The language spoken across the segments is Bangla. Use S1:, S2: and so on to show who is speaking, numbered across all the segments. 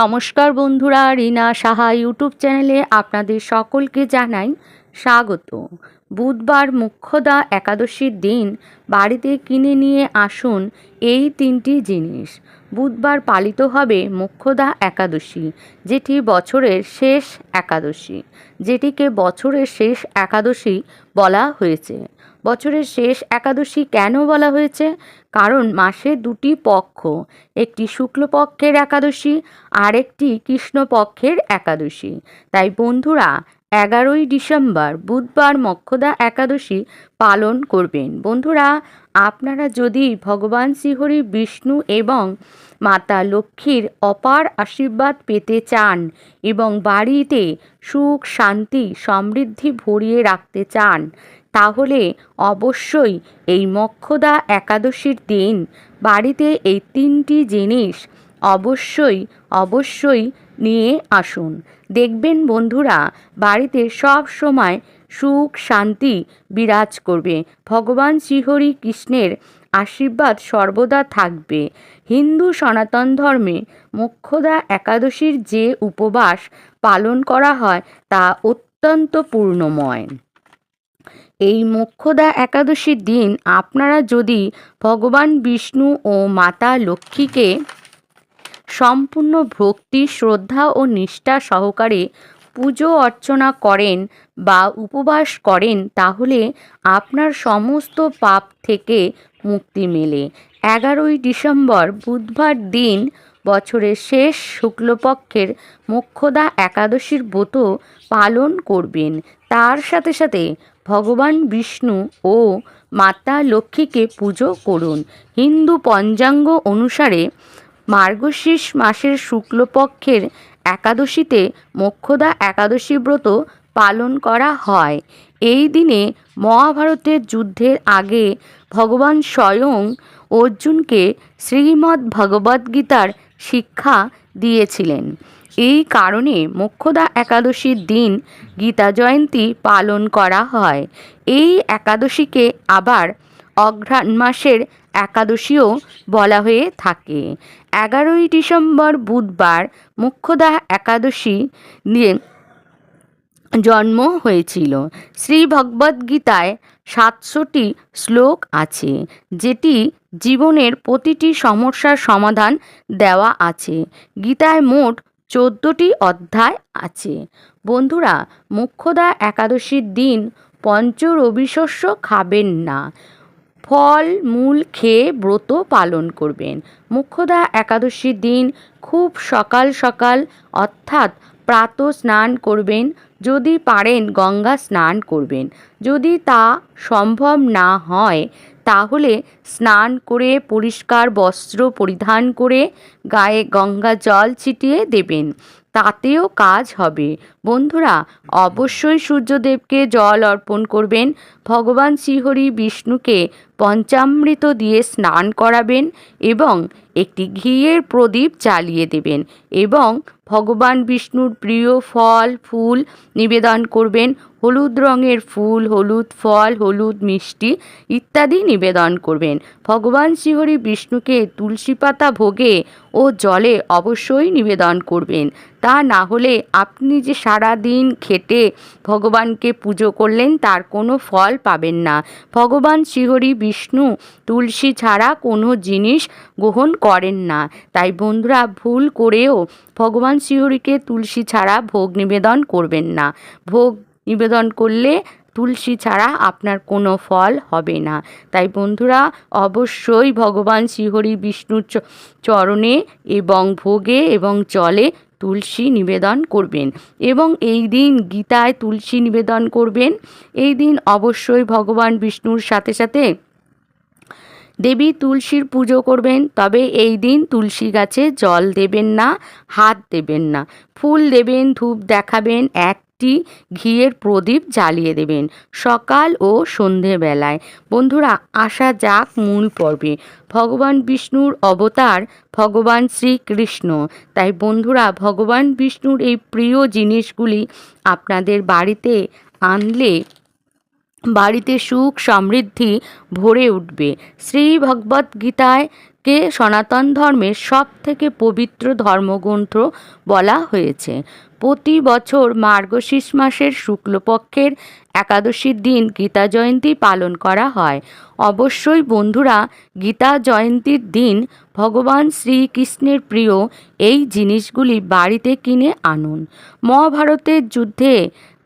S1: নমস্কার বন্ধুরা, রিনা সাহা ইউটিউব চ্যানেলে আপনাদের সকলকে জানাই স্বাগত। বুধবার মুখ্যদা একাদশীর দিন, বাড়িতে কিনে নিয়ে আসুন এই তিনটি জিনিস। বুধবার পালিত হবে মুখ্যদা একাদশী, যেটি বছরের শেষ একাদশী। যেটিকে বছরের শেষ একাদশী বলা হয়েছে। বছরের শেষ একাদশী কেন বলা হয়েছে? কারণ মাসে দুটি পক্ষ, একটি শুক্লপক্ষের একাদশী আর একটি কৃষ্ণপক্ষের একাদশী। তাই বন্ধুরা, এগারোই ডিসেম্বর বুধবার মক্ষদা একাদশী পালন করবেন। বন্ধুরা, আপনারা যদি ভগবান শ্রীহরি বিষ্ণু এবং মাতা লক্ষ্মীর অপার আশীর্বাদ পেতে চান এবং বাড়িতে সুখ, শান্তি, সমৃদ্ধি ভরিয়ে রাখতে চান তাহলে অবশ্যই এই মক্ষদা একাদশীর দিন বাড়িতে এই তিনটি জিনিস অবশ্যই অবশ্যই নিয়ে আসুন। দেখবেন বন্ধুরা, বাড়িতে সব সময় সুখ, শান্তি বিরাজ করবে। ভগবান শ্রীহরি কৃষ্ণের আশীর্বাদ সর্বদা থাকবে। হিন্দু সনাতন ধর্মে মোক্ষদা একাদশীর যে উপবাস পালন করা হয় তা অত্যন্ত পূর্ণময়। এই মোক্ষদা একাদশীর দিন আপনারা যদি ভগবান বিষ্ণু ও মাতা লক্ষ্মীকে সম্পূর্ণ ভক্তি, শ্রদ্ধা ও নিষ্ঠা সহকারে পুজো অর্চনা করেন বা উপবাস করেন, তাহলে আপনার সমস্ত পাপ থেকে মুক্তি মেলে। এগারোই ডিসেম্বর বুধবার দিন বছরের শেষ শুক্লপক্ষের মোক্ষদা একাদশীর ব্রত পালন করবেন। তার সাথে সাথে ভগবান বিষ্ণু ও মাতা লক্ষ্মীকে পুজো করুন। হিন্দু পঞ্চাঙ্গ অনুসারে মার্গশীর্ষ মাসের শুক্লপক্ষের একাদশীতে মোক্ষদা একাদশী ব্রত পালন করা হয়। এই দিনে মহাভারতের যুদ্ধের আগে ভগবান স্বয়ং অর্জুনকে শ্রীমদ্ ভগবদ্গীতার শিক্ষা দিয়েছিলেন। এই কারণে মোক্ষদা একাদশীর দিন গীতা জয়ন্তী পালন করা হয়। এই একাদশীকে আবার অঘ্রাণ মাসের একাদশীও বলা হয়ে থাকে। এগারোই ডিসেম্বর বুধবার মুখ্যদা একাদশী নিয়ে জন্ম হয়েছিল। শ্রী ভগবদ্গীতায় সাতশোটি শ্লোক আছে, যেটি জীবনের প্রতিটি সমস্যার সমাধান দেওয়া আছে। গীতায় মোট চোদ্দোটি অধ্যায় আছে। বন্ধুরা, মুখ্যদা একাদশীর দিন পঞ্চ রবিশস্য খাবেন না। ফল, মূল খেয়ে ব্রত পালন করবেন। মুখ্যদা একাদশীর দিন খুব সকাল সকাল অর্থাৎ প্রাত স্নান করবেন। যদি পারেন গঙ্গা স্নান করবেন। যদি তা সম্ভব না হয় তাহলে স্নান করে, পরিষ্কার বস্ত্র পরিধান করে গায়ে গঙ্গা জল ছিটিয়ে দেবেন। তাতেও কাজ হবে। বন্ধুরা, অবশ্যই সূর্যদেবকে জল অর্পণ করবেন। ভগবান শ্রীহরি বিষ্ণুকে পঞ্চামৃত দিয়ে স্নান করাবেন এবং একটি ঘিয়ের প্রদীপ জ্বালিয়ে দেবেন এবং ভগবান বিষ্ণুর প্রিয় ফল, ফুল নিবেদন করবেন। হলুদ রঙের ফুল, হলুদ ফল, হলুদ মিষ্টি ইত্যাদি নিবেদন করবেন। ভগবান শ্রীহরি বিষ্ণুকে তুলসী পাতা ভোগে ও জলে অবশ্যই নিবেদন করবেন। তা না হলে আপনি যে সারা দিন খেটে ভগবানকে পুজো করলেন, তার কোনো ফল পাবেন না। ভগবান শ্রীহরি বিষ্ণু তুলসী ছাড়া কোনো জিনিস গ্রহণ করেন না। তাই বন্ধুরা, ভুল করেও ভগবান শ্রীহরিকে তুলসী ছাড়া ভোগ নিবেদন করবেন না। ভোগ নিবেদন করলে তুলসী ছাড়া আপনার কোনো ফল হবে না। তাই বন্ধুরা, অবশ্যই ভগবান শ্রীহরি বিষ্ণুর চরণে এবং ভোগে এবং জলে তুলসী নিবেদন করবেন এবং এই দিন গীতায় তুলসী নিবেদন করবেন। এই দিন অবশ্যই ভগবান বিষ্ণুর সাথে সাথে দেবী তুলসীর পুজো করবেন। তবে এই দিন তুলসী গাছে জল দেবেন না, হাত দেবেন না। ফুল দেবেন, ধূপ দেখাবেন একটি ঘিয়ের প্রদীপ জ্বালিয়ে দেবেন সকাল ও সন্ধেবেলায়। বন্ধুরা, আসা যাক মূল পর্বে। ভগবান বিষ্ণুর অবতার ভগবান শ্রীকৃষ্ণ। তাই বন্ধুরা, ভগবান বিষ্ণুর এই প্রিয় জিনিসগুলি আপনাদের বাড়িতে আনলে বাড়িতে সুখ সমৃদ্ধি ভরে উঠবে। শ্রী ভগবদ্গীতায় কে সনাতন ধর্মের সব থেকে পবিত্র ধর্মগ্রন্থ বলা হয়েছে। প্রতি বছর মার্গশীর্ষ মাসের শুক্লপক্ষের একাদশীর দিন গীতা জয়ন্তী পালন করা হয়। অবশ্যই বন্ধুরা, গীতা জয়ন্তীর দিন ভগবান শ্রীকৃষ্ণের প্রিয় এই জিনিসগুলি বাড়িতে কিনে আনুন। মহাভারতের যুদ্ধে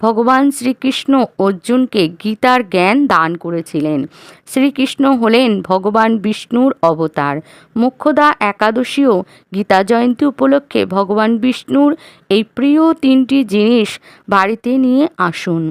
S1: ভগবান শ্রীকৃষ্ণ অর্জুনকে গীতার জ্ঞান দান করেছিলেন। শ্রীকৃষ্ণ হলেন ভগবান বিষ্ণুর অবতার। মুখ্যদা একাদশীও গীতা জয়ন্তী উপলক্ষে ভগবান বিষ্ণুর এই প্রিয় তিনটি জিনিস বাড়িতে নিয়ে আসুন।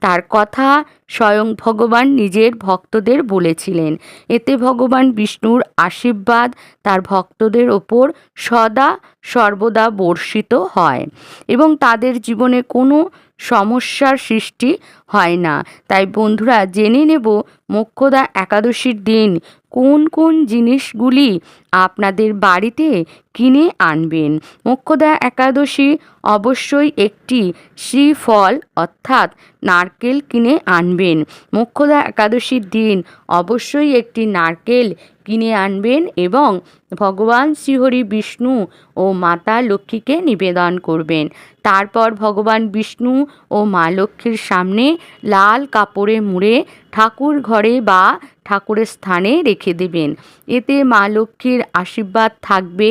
S1: তার কথা স্বয়ং ভগবান নিজের ভক্তদের বলেছিলেন। এতে ভগবান বিষ্ণুর আশীর্বাদ তার ভক্তদের ওপর সদা সর্বদা বর্ষিত হয় এবং তাদের জীবনে কোনো সমস্যার সৃষ্টি হয় না। তাই বন্ধুরা জেনে নেব মোক্ষদা একাদশীর দিন কোন কোন জিনিসগুলি আপনাদের বাড়িতে কিনে আনবেন? মোক্ষদা একাদশী অবশ্যই একটি শ্রীফল, অর্থাৎ নারকেল কিনে আনবেন। মোক্ষদা একাদশীর দিন অবশ্যই একটি নারকেল কিনে আনবেন এবং ভগবান শ্রীহরি বিষ্ণু ও মাতা লক্ষ্মীকে নিবেদন করবেন। তারপর ভগবান বিষ্ণু ও মা লক্ষ্মীর সামনে লাল কাপড়ে মুড়ে ঠাকুর ঘরে বা ঠাকুরের স্থানে রেখে দেবেন। এতে মা লক্ষ্মীর আশীর্বাদ থাকবে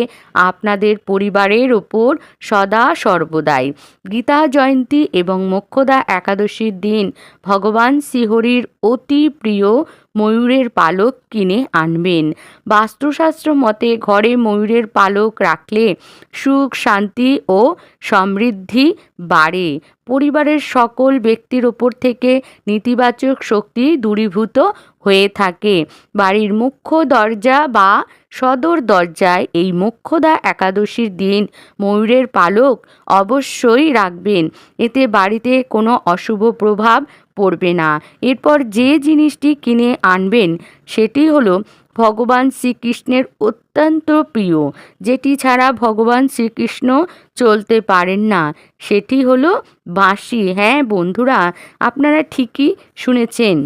S1: আপনাদের পরিবারের ওপর সদা সর্বদাই। গীতা জয়ন্তী এবং মোক্ষদা একাদশীর দিন ভগবান শ্রীহরির অতি প্রিয় ময়ূরের পালক কিনে আনবেন। বাস্তুশাস্ত্র মতে ঘরে ময়ূরের পালক রাখলে সুখ, শান্তি ও সমৃদ্ধি বাড়ে। পরিবারের সকল ব্যক্তির ওপর থেকে নেতিবাচক শক্তি দূরীভূত হয়ে থাকে। বাড়ির মুখ্য দরজা বা সদর দরজায় এই মোক্ষদা একাদশীর দিন ময়ূরের পালক অবশ্যই রাখবেন। এতে বাড়িতে কোনো অশুভ প্রভাব পড়বে না। এরপর যে জিনিসটি কিনে আনবেন, সেটি হলো ভগবান শ্রীকৃষ্ণের অত্যন্ত প্রিয়। যেটি ছাড়া ভগবান শ্রীকৃষ্ণ চলতে পারেন না। সেটি হলো বাঁশি। হ্যাঁ বন্ধুরা, আপনারা ঠিকই শুনেছেন।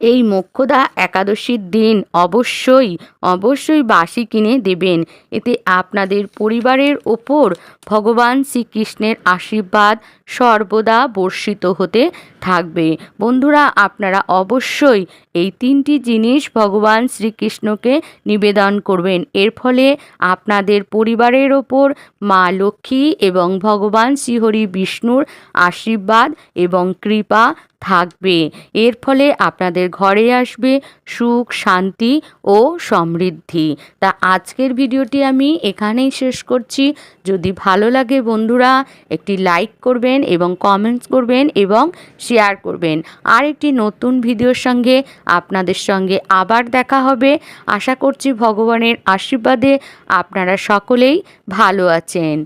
S1: এই মোক্ষদা একাদশীর দিন অবশ্যই অবশ্যই বাসি কিনে দেবেন। এতে আপনাদের পরিবারের ওপর ভগবান শ্রীকৃষ্ণের আশীর্বাদ সর্বদা বর্ষিত হতে থাকবে। বন্ধুরা, আপনারা অবশ্যই এই তিনটি জিনিস ভগবান শ্রীকৃষ্ণকে নিবেদন করবেন। এর ফলে আপনাদের পরিবারের ওপর মা লক্ষ্মী এবং ভগবান শ্রীহরি বিষ্ণুর আশীর্বাদ এবং কৃপা থাকবে। এর ফলে আপনাদের ঘরে আসবে সুখ, শান্তি ও সমৃদ্ধি। তা আজকের ভিডিওটি আমি এখানেই শেষ করছি। যদি ভালো লাগে বন্ধুরা, একটি লাইক করবেন এবং কমেন্টস করবেন এবং শেয়ার করবেন। আর একটি নতুন ভিডিওর সঙ্গে আপনাদের সঙ্গে আবার দেখা হবে। আশা করছি ভগবানের আশীর্বাদে আপনারা সকলেই ভালো আছেন।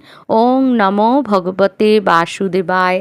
S1: ওং নমো ভগবতে বাসুদেবায়।